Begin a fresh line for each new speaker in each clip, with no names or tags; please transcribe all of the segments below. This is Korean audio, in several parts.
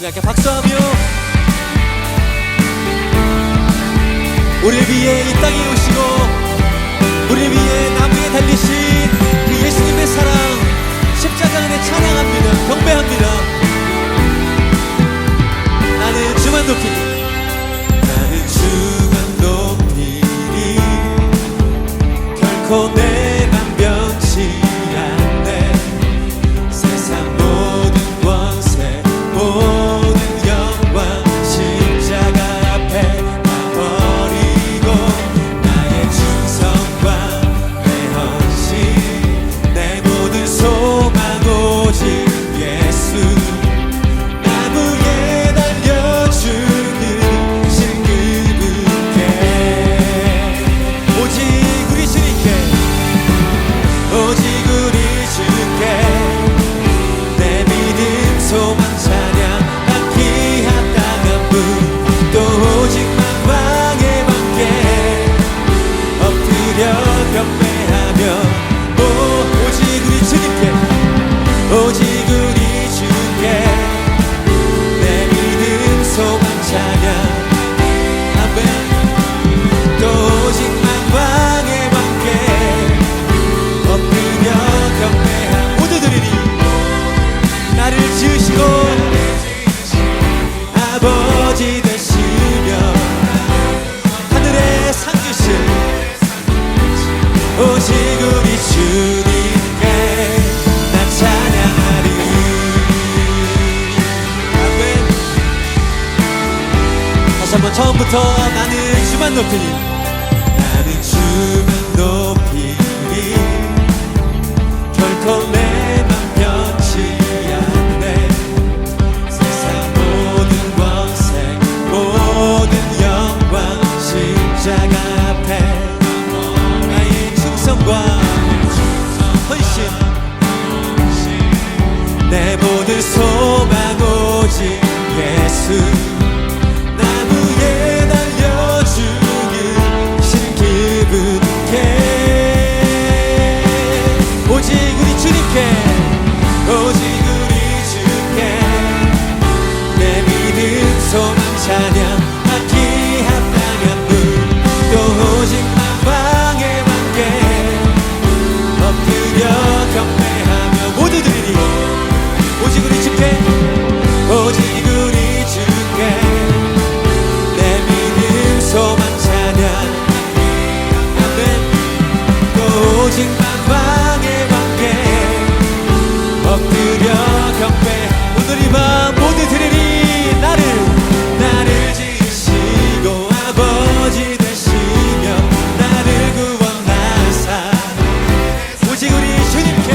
우리 함께 박수하며 우리를 위해 이 땅에 오시고 우리를 위해 나무에 달리신 그 예수님의 사랑 십자가 안에 찬양합니다 경배합니다. 나는 주만 높이니 나는 주만 높이니 결코 내 다시 한번 처음부터 나는 주만 높이니 오직 만방의 왕께 엎드려 경배. 오늘 이 밤 모두 드리니 나를 나를 지으시고 아버지 되시며 나를 구원하사. 오직 우리 주님께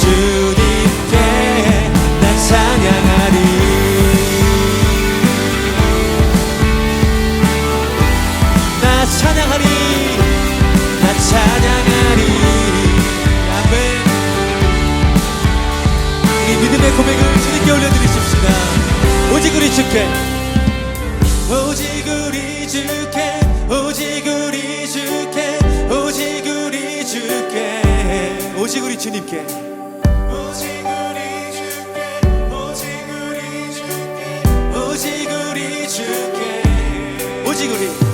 주님께 나 찬양하리. 나 찬양하리. 나 찬양하리. 아멘. 이 믿음의 고백을 주님께 올려드리십시다. 오직 우리 주께. 오직 우리 주께. 오직 우리 주께. 오직 우리 주께. 오직 우리 주님께. 오직 우리 주께. 오직 우리 주께. 오직 우리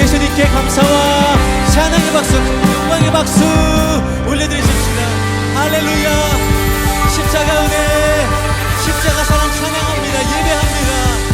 예수님께 감사와 찬양의 박수, 영광의 박수 올려드리십시다. 할렐루야. 십자가 은혜, 십자가 사랑 찬양합니다. 예배합니다.